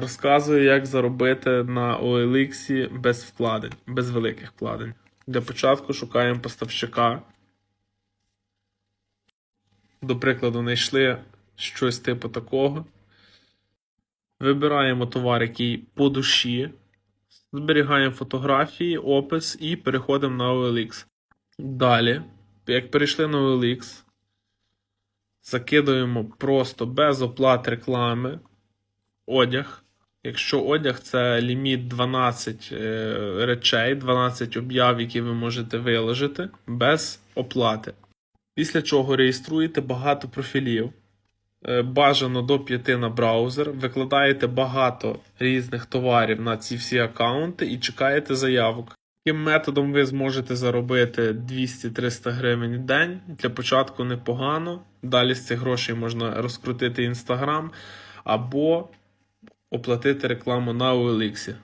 Розказую, як заробити на OLX без вкладень, без великих вкладень. Для початку шукаємо поставщика. До прикладу, знайшли щось типу такого. Вибираємо товар, який по душі. Зберігаємо фотографії, опис і переходимо на OLX. Далі, як перейшли на OLX, закидуємо просто без оплати реклами одяг. Якщо одяг це ліміт 12 е, речей, 12 об'яв, які ви можете виложити без оплати. Після чого реєструєте багато профілів. Е, Бажано до 5 на браузер, викладаєте багато різних товарів на ці всі аккаунти і чекаєте заявок. Таким методом ви зможете заробити 200-300 гривень в день. Для початку непогано. Далі з цих грошей можна розкрутити Instagram або оплатити рекламу на OLX.